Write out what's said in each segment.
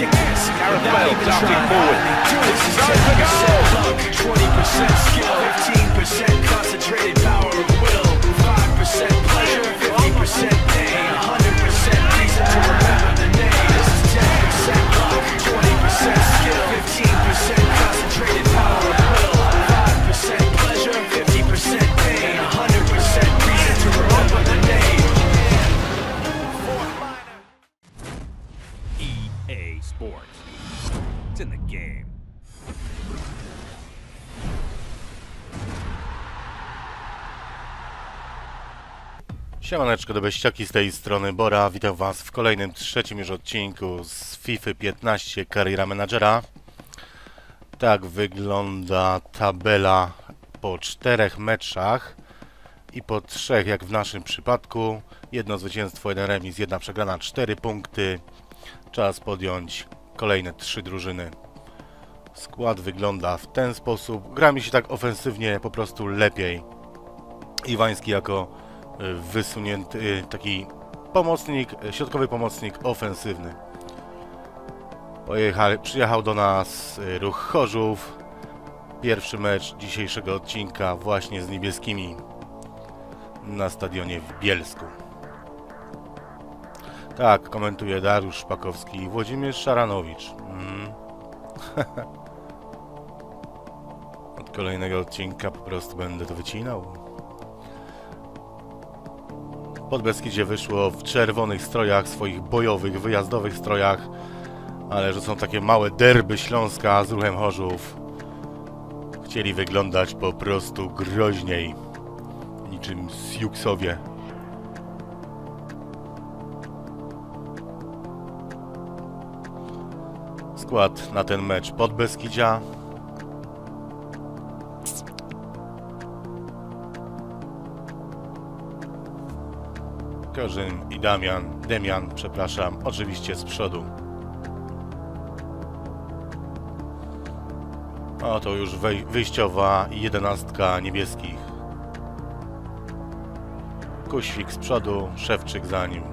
ridiculous. Gareth Bale diving forward. This is over goal. 20% skill, 15 Siemaneczko do beściaki z tej strony Bora, witam was w kolejnym trzecim już odcinku z FIFA 15 Kariera Menadżera. Tak wygląda tabela po czterech meczach i po trzech jak w naszym przypadku. Jedno zwycięstwo, jeden remis, jedna przegrana, cztery punkty. Czas podjąć kolejne trzy drużyny. Skład wygląda w ten sposób. Gra mi się tak ofensywnie po prostu lepiej. Iwański jako wysunięty y, taki pomocnik, środkowy pomocnik ofensywny. Pojechał, przyjechał do nas y, ruch Chorzów. Pierwszy mecz dzisiejszego odcinka właśnie z niebieskimi na stadionie w Bielsku. Tak, komentuje Dariusz Szpakowski i Włodzimierz Szaranowicz. Mm. Od kolejnego odcinka po prostu będę to wycinał. Pod Beskidzie wyszło w czerwonych strojach, swoich bojowych, wyjazdowych strojach, ale że są takie małe derby Śląska z ruchem Chorzów. Chcieli wyglądać po prostu groźniej, niczym Siuksowie. Skład na ten mecz pod Beskidzia. Korzyn i Damian, Demian, przepraszam, oczywiście z przodu. Oto już wej wyjściowa jedenastka niebieskich. Kuświk z przodu, Szewczyk za nim.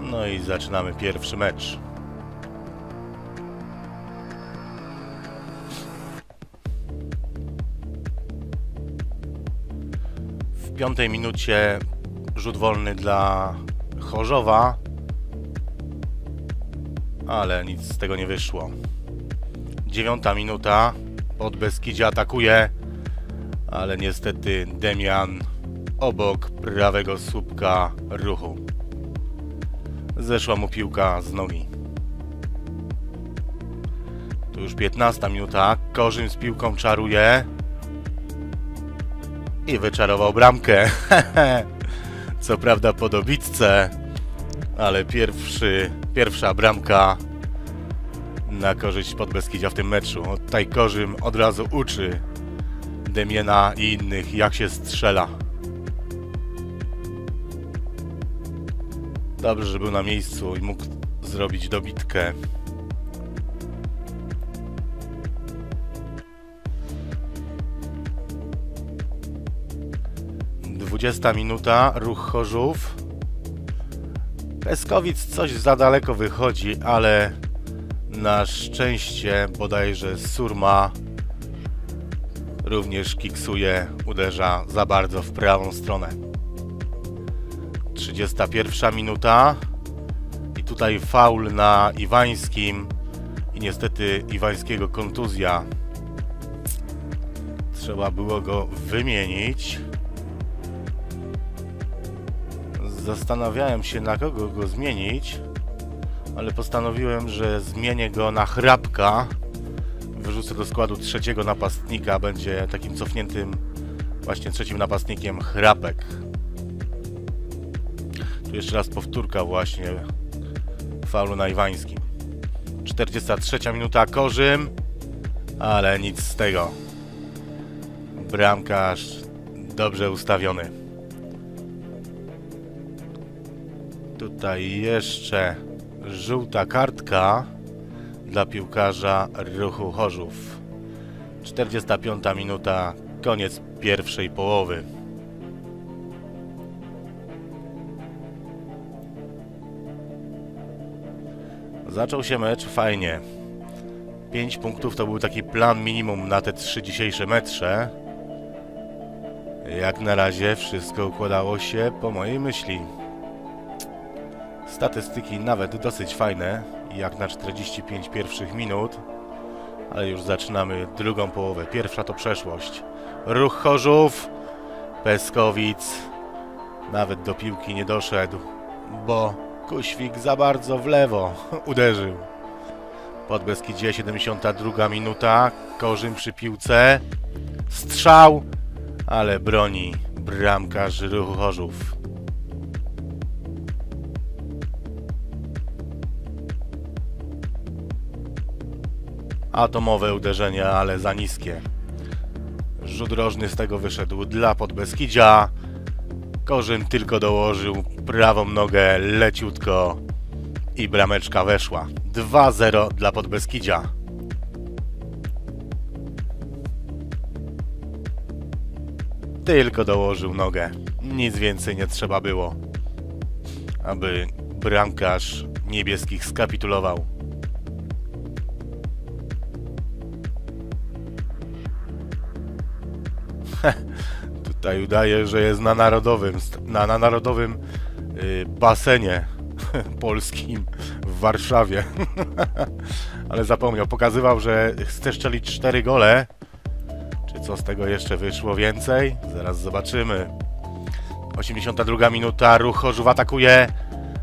No i zaczynamy pierwszy mecz. Piątej minucie rzut wolny dla Chorzowa, ale nic z tego nie wyszło. Dziewiąta minuta, pod Beskidzie atakuje, ale niestety Demian obok prawego słupka ruchu. Zeszła mu piłka z nogi. Tu już 15 minuta. Korzym z piłką czaruje. I wyczarował bramkę. Co prawda po dobitce, ale pierwszy, pierwsza bramka na korzyść Podbeskidzia w tym meczu. Tutaj Korzym od razu uczy Demiena i innych jak się strzela. Dobrze, że był na miejscu i mógł zrobić dobitkę. Dwudziesta minuta, ruch Chorzów. Peskowic coś za daleko wychodzi, ale na szczęście bodajże Surma również kiksuje, uderza za bardzo w prawą stronę. 31 minuta i tutaj faul na Iwańskim i niestety Iwańskiego kontuzja. Trzeba było go wymienić. Zastanawiałem się na kogo go zmienić, ale postanowiłem, że zmienię go na Hrabka. Wyrzucę do składu trzeciego napastnika, będzie takim cofniętym właśnie trzecim napastnikiem Hrapek. Tu jeszcze raz powtórka właśnie faulu na Iwańskim. 43 minuta Korzym, ale nic z tego. Bramkarz dobrze ustawiony. Tutaj jeszcze żółta kartka dla piłkarza ruchu Chorzów. 45 minuta, koniec pierwszej połowy. Zaczął się mecz fajnie. 5 punktów to był taki plan minimum na te trzy dzisiejsze mecze. Jak na razie wszystko układało się po mojej myśli. Statystyki nawet dosyć fajne, jak na 45 pierwszych minut. Ale już zaczynamy drugą połowę. Pierwsza to przeszłość. Ruch Chorzów, Peskowic. Nawet do piłki nie doszedł, bo Kuświk za bardzo w lewo uderzył. Pod Beskidzie 72 minuta. Korzym przy piłce. Strzał, ale broni bramkarz Ruchu Chorzów. Atomowe uderzenie, ale za niskie. Rzut rożny z tego wyszedł dla Podbeskidzia. Korzyn tylko dołożył prawą nogę leciutko i brameczka weszła. 2-0 dla Podbeskidzia. Tylko dołożył nogę. Nic więcej nie trzeba było, aby bramkarz niebieskich skapitulował. Tutaj udaje, że jest na narodowym, na, na narodowym y, basenie polskim w Warszawie. Ale zapomniał, pokazywał, że chce strzelić 4 gole. Czy co z tego jeszcze wyszło więcej? Zaraz zobaczymy. 82 minuta, ruch Chorzów atakuje,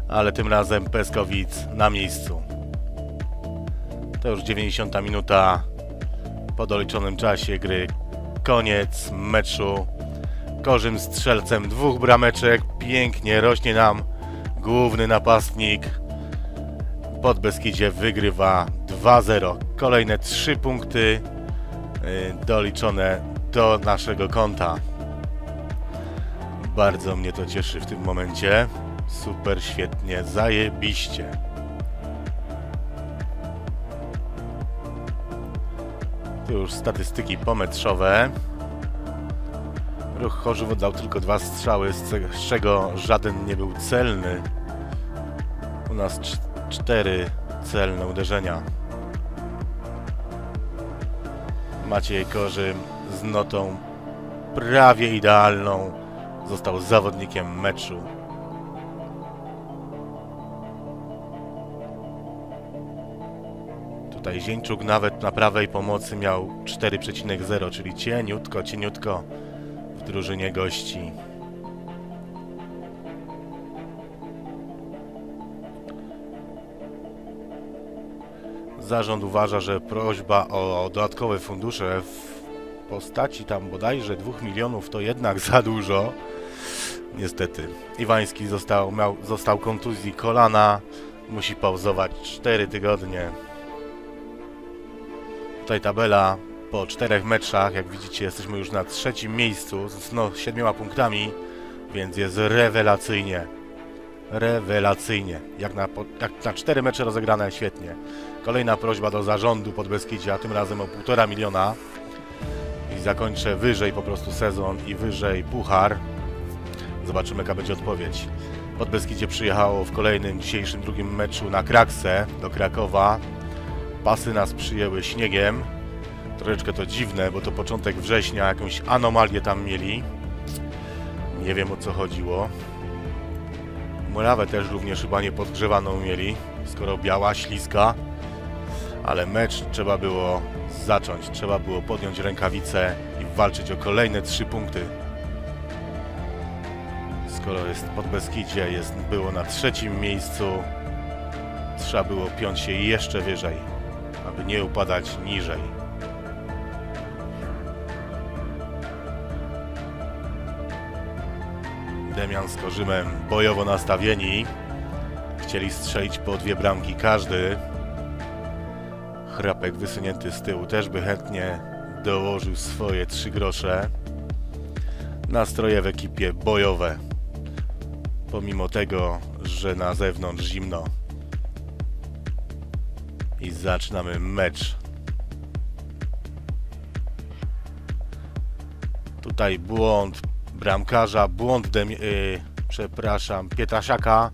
ale tym razem Peskowic na miejscu. To już 90 minuta po doliczonym czasie gry. Koniec meczu. Korzym strzelcem dwóch brameczek. Pięknie rośnie nam główny napastnik. Pod Beskidzie wygrywa 2-0. Kolejne 3 punkty y, doliczone do naszego konta. Bardzo mnie to cieszy w tym momencie. Super, świetnie, zajebiście. Tu już statystyki pometrzowe. Chorzów oddał tylko dwa strzały, z czego żaden nie był celny. U nas cz- cztery celne uderzenia. Maciej Korzym z notą prawie idealną został zawodnikiem meczu. Tutaj Zieńczuk nawet na prawej pomocy miał 4,0, czyli cieniutko, cieniutko drużynie gości. Zarząd uważa, że prośba o dodatkowe fundusze w postaci tam bodajże 2 milionów to jednak za dużo. Niestety. Iwański został, miał, został kontuzji kolana. Musi pauzować 4 tygodnie. Tutaj tabela po czterech meczach. Jak widzicie, jesteśmy już na trzecim miejscu z no, siedmioma punktami, więc jest rewelacyjnie. Rewelacyjnie. Jak na, jak na cztery mecze rozegrane, świetnie. Kolejna prośba do zarządu Podbeskidzia, tym razem o półtora miliona. I zakończę wyżej po prostu sezon i wyżej puchar. Zobaczymy, jaka będzie odpowiedź. Podbeskidzie przyjechało w kolejnym dzisiejszym drugim meczu na Kraksę do Krakowa. Pasy nas przyjęły śniegiem. Troszeczkę to dziwne, bo to początek września, jakąś anomalię tam mieli. Nie wiem o co chodziło. Murawę też również chyba nie podgrzewaną mieli, skoro biała, śliska. Ale mecz trzeba było zacząć, trzeba było podjąć rękawice i walczyć o kolejne trzy punkty. Skoro jest pod Beskidzie, jest, było na trzecim miejscu, trzeba było piąć się jeszcze wyżej, aby nie upadać niżej. Demian z Korzymem bojowo nastawieni. Chcieli strzelić po dwie bramki każdy. Chrapek wysunięty z tyłu też by chętnie dołożył swoje trzy grosze. Nastroje w ekipie bojowe. Pomimo tego, że na zewnątrz zimno. I zaczynamy mecz. Tutaj błąd bramkarza, błąd Demi- yy, przepraszam, Pietrasiaka.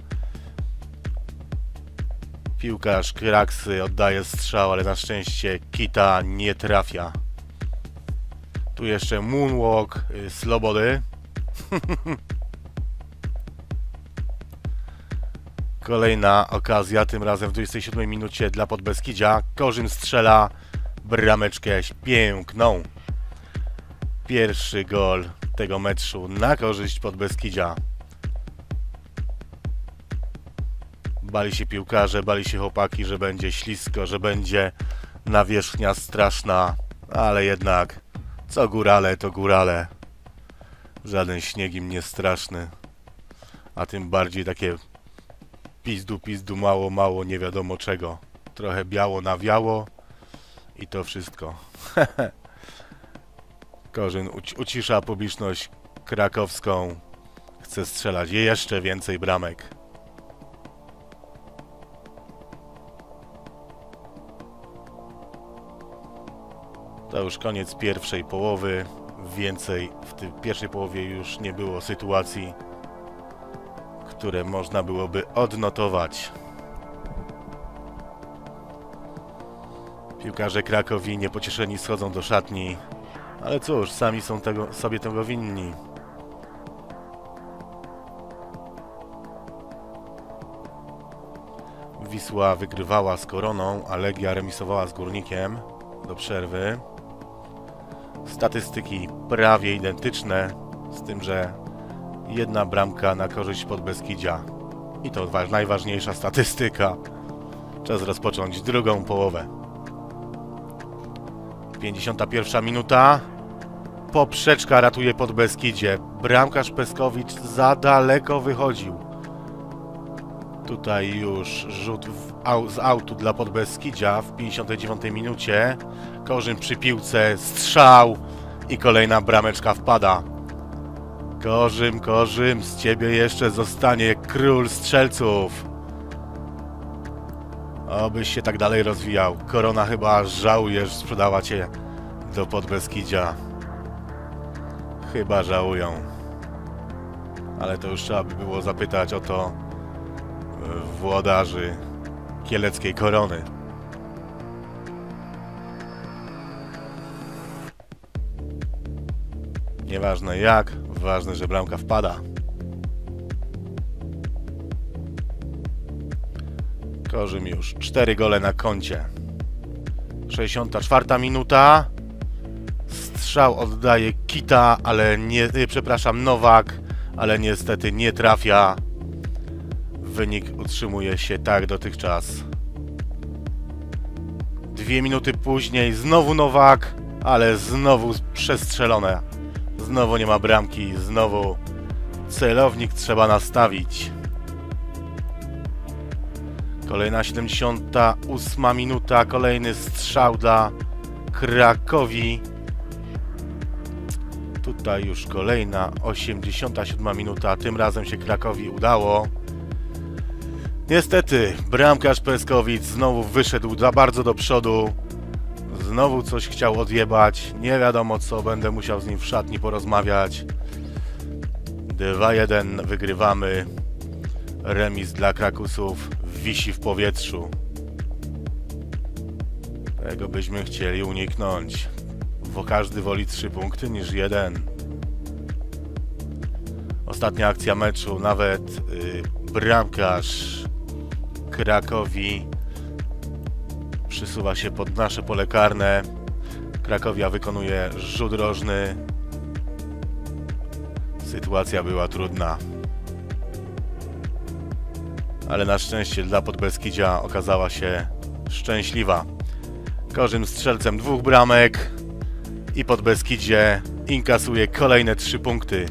Piłkarz Kraksy oddaje strzał, ale na szczęście Kita nie trafia. Tu jeszcze Moonwalk y, Slobody. Kolejna okazja, tym razem w 27 minucie dla Podbeskidzia. Korzym strzela brameczkę piękną. Pierwszy gol tego meczu na korzyść Podbeskidzia. Bali się piłkarze, bali się chłopaki, że będzie ślisko, że będzie nawierzchnia straszna, ale jednak co górale, to górale. Żaden śnieg im nie straszny, a tym bardziej takie pizdu, pizdu, mało, mało, nie wiadomo czego. Trochę biało nawiało i to wszystko. Korzyn uci- ucisza publiczność krakowską. Chce strzelać jeszcze więcej bramek. To już koniec pierwszej połowy. Więcej w tej pierwszej połowie już nie było sytuacji, które można byłoby odnotować. Piłkarze Krakowi niepocieszeni schodzą do szatni, ale cóż, sami są tego, sobie tego winni. Wisła wygrywała z Koroną, a Legia remisowała z Górnikiem do przerwy. Statystyki prawie identyczne, z tym, że jedna bramka na korzyść Podbeskidzia. I to wa- najważniejsza statystyka. Czas rozpocząć drugą połowę. 51 minuta. Poprzeczka ratuje Podbeskidzie. Bramkarz Peskowicz za daleko wychodził. Tutaj już rzut au, z autu dla Podbeskidzia w 59 minucie. Korzym przy piłce, strzał i kolejna brameczka wpada. Korzym, Korzym, z ciebie jeszcze zostanie król strzelców. Obyś się tak dalej rozwijał. Korona chyba żałuje, że sprzedała cię do Podbeskidzia. Chyba żałują. Ale to już trzeba by było zapytać o to e, włodarzy kieleckiej korony. Nieważne jak, ważne, że bramka wpada. Korzym już. Cztery gole na koncie. 64 minuta. Strzał oddaje Kita, ale nie, y, przepraszam, Nowak, ale niestety nie trafia. Wynik utrzymuje się tak dotychczas. Dwie minuty później znowu Nowak, ale znowu przestrzelone. Znowu nie ma bramki, znowu celownik trzeba nastawić. Kolejna 78 minuta, kolejny strzał dla Krakowi. Tutaj już kolejna 87 minuta, tym razem się Krakowi udało. Niestety, bramkarz Peskowic znowu wyszedł za bardzo do przodu. Znowu coś chciał odjebać. Nie wiadomo co, będę musiał z nim w szatni porozmawiać. 2-1 wygrywamy. Remis dla Krakusów wisi w powietrzu. Tego byśmy chcieli uniknąć. Bo każdy woli 3 punkty niż jeden. Ostatnia akcja meczu, nawet y, bramkarz Krakowi przysuwa się pod nasze pole karne. Krakowia wykonuje rzut rożny. Sytuacja była trudna. Ale na szczęście dla Podbeskidzia okazała się szczęśliwa. Korzym strzelcem dwóch bramek i Podbeskidzie inkasuje kolejne trzy punkty.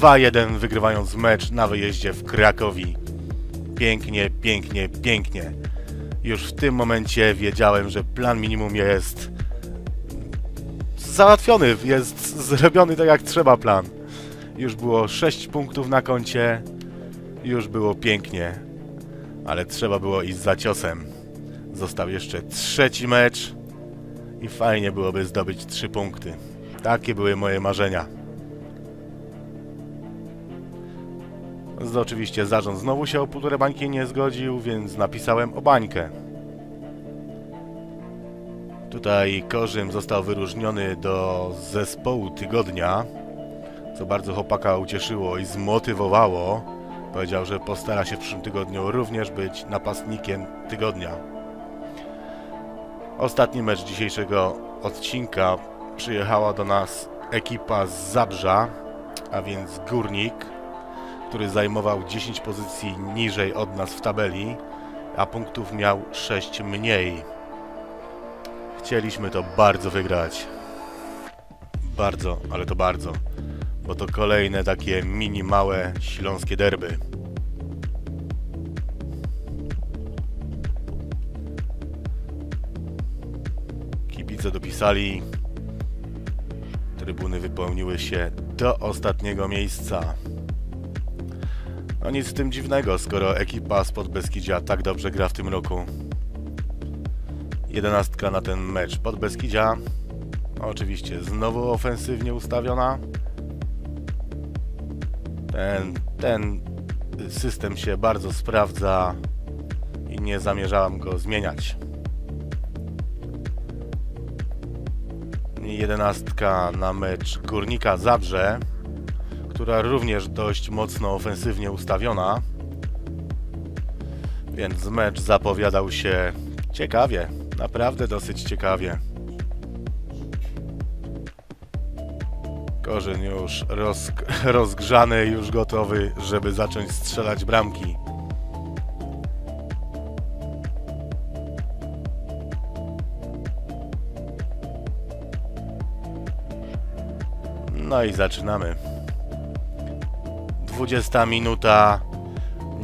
2-1 wygrywając mecz na wyjeździe w Krakowi. Pięknie, pięknie, pięknie. Już w tym momencie wiedziałem, że plan minimum jest załatwiony, jest zrobiony tak jak trzeba plan. Już było 6 punktów na koncie, już było pięknie, ale trzeba było iść za ciosem. Został jeszcze trzeci mecz i fajnie byłoby zdobyć 3 punkty. Takie były moje marzenia. Z, oczywiście zarząd znowu się o półtorej bańki nie zgodził, więc napisałem o bańkę. Tutaj Korzym został wyróżniony do zespołu tygodnia, co bardzo chłopaka ucieszyło i zmotywowało. Powiedział, że postara się w przyszłym tygodniu również być napastnikiem tygodnia. Ostatni mecz dzisiejszego odcinka przyjechała do nas ekipa z Zabrza, a więc Górnik, który zajmował 10 pozycji niżej od nas w tabeli, a punktów miał 6 mniej. Chcieliśmy to bardzo wygrać. Bardzo, ale to bardzo. Bo to kolejne takie mini małe śląskie derby. Kibice dopisali. Trybuny wypełniły się do ostatniego miejsca. No nic w tym dziwnego, skoro ekipa z Podbeskidzia tak dobrze gra w tym roku. Jedenastka na ten mecz Podbeskidzia. Oczywiście znowu ofensywnie ustawiona. Ten, ten system się bardzo sprawdza i nie zamierzałam go zmieniać. Jedenastka na mecz Górnika Zabrze, która również dość mocno ofensywnie ustawiona. Więc mecz zapowiadał się ciekawie, naprawdę dosyć ciekawie. Korzeń już roz, rozgrzany, już gotowy, żeby zacząć strzelać bramki. No i zaczynamy. 20 minuta.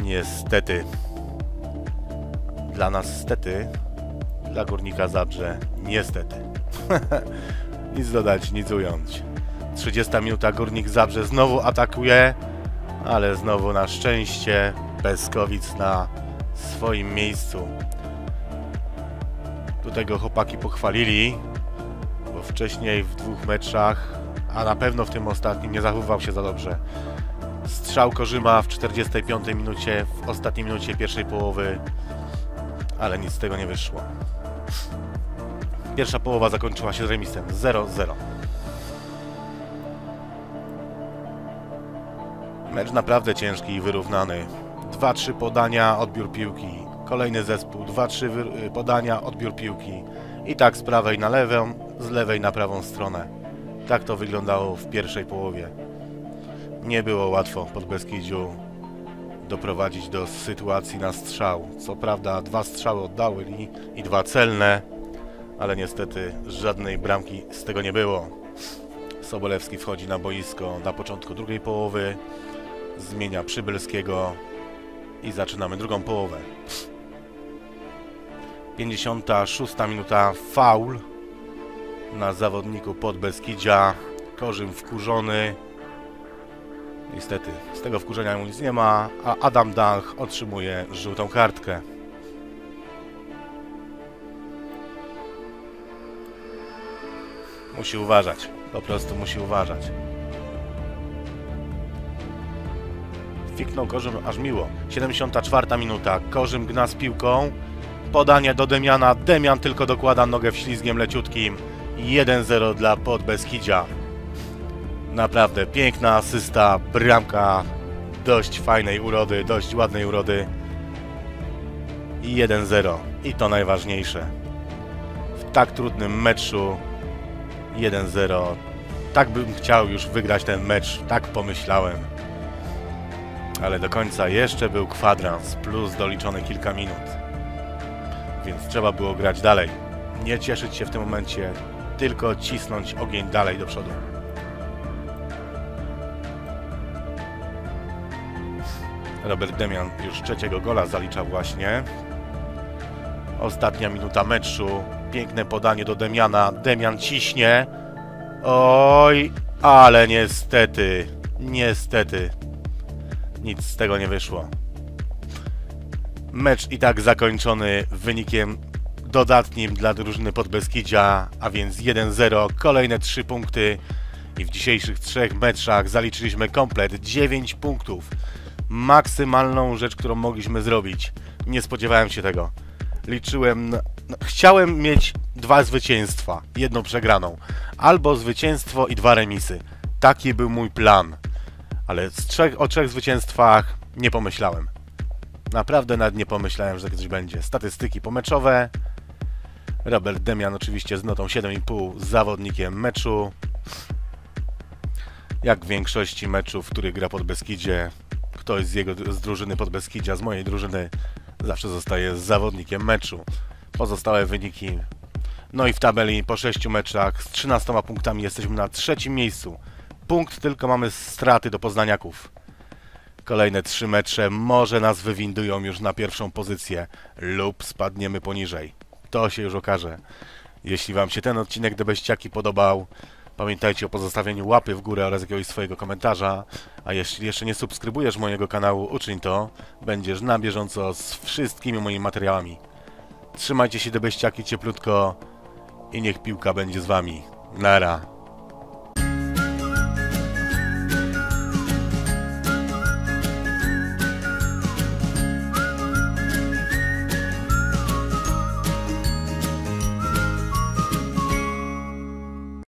Niestety. Dla nas stety. Dla górnika Zabrze niestety. nic dodać, nic ująć. 30 minuta Górnik Zabrze znowu atakuje, ale znowu na szczęście Peskowic na swoim miejscu. Tu tego chłopaki pochwalili, bo wcześniej w dwóch meczach, a na pewno w tym ostatnim nie zachowywał się za dobrze. Strzał Korzyma w 45 minucie, w ostatniej minucie pierwszej połowy, ale nic z tego nie wyszło. Pierwsza połowa zakończyła się remisem 0-0. Mecz naprawdę ciężki i wyrównany. 2-3 podania, odbiór piłki. Kolejny zespół, 2-3 wy- podania, odbiór piłki. I tak z prawej na lewą, z lewej na prawą stronę. Tak to wyglądało w pierwszej połowie. Nie było łatwo pod Beskidziu doprowadzić do sytuacji na strzał. Co prawda dwa strzały oddały i, i dwa celne, ale niestety żadnej bramki z tego nie było. Sobolewski wchodzi na boisko na początku drugiej połowy, zmienia Przybylskiego i zaczynamy drugą połowę. 56 minuta faul na zawodniku pod Beskidzia. Korzym wkurzony. Niestety, z tego wkurzenia mu nic nie ma, a Adam Dach otrzymuje żółtą kartkę. Musi uważać, po prostu musi uważać. Fiknął Korzym aż miło. 74 minuta, Korzym gna z piłką. Podanie do Demiana, Demian tylko dokłada nogę w ślizgiem leciutkim. 1-0 dla Podbeskidzia. Naprawdę piękna asysta, bramka dość fajnej urody, dość ładnej urody. I 1-0. I to najważniejsze. W tak trudnym meczu 1-0. Tak bym chciał już wygrać ten mecz, tak pomyślałem. Ale do końca jeszcze był kwadrans, plus doliczone kilka minut. Więc trzeba było grać dalej. Nie cieszyć się w tym momencie, tylko cisnąć ogień dalej do przodu. Robert Demian już trzeciego gola zalicza właśnie. Ostatnia minuta meczu. Piękne podanie do Demiana. Demian ciśnie. Oj, ale niestety, niestety, nic z tego nie wyszło. Mecz i tak zakończony wynikiem dodatnim dla drużyny Podbeskidzia, a więc 1-0, kolejne 3 punkty i w dzisiejszych trzech meczach zaliczyliśmy komplet 9 punktów. maksymalną rzecz, którą mogliśmy zrobić. Nie spodziewałem się tego. Liczyłem. Na... no, Chciałem mieć dwa zwycięstwa, jedną przegraną. Albo zwycięstwo i dwa remisy. Taki był mój plan. Ale trzech, o trzech zwycięstwach nie pomyślałem. Naprawdę nawet nie pomyślałem, że coś będzie. Statystyki pomeczowe. Robert Demian oczywiście z notą 7,5 z zawodnikiem meczu. Jak w większości meczów, w których gra pod Beskidzie, ktoś z jego z drużyny pod Beskidzia, z mojej drużyny, zawsze zostaje zawodnikiem meczu. Pozostałe wyniki. No i w tabeli po 6 meczach z 13 punktami jesteśmy na trzecim miejscu. Punkt tylko mamy straty do Poznaniaków. Kolejne trzy mecze może nas wywindują już na pierwszą pozycję lub spadniemy poniżej. To się już okaże. Jeśli Wam się ten odcinek Debeściaki podobał, pamiętajcie o pozostawieniu łapy w górę oraz jakiegoś swojego komentarza. A jeśli jeszcze nie subskrybujesz mojego kanału, uczyń to. Będziesz na bieżąco z wszystkimi moimi materiałami. Trzymajcie się Debeściaki cieplutko i niech piłka będzie z Wami. Nara.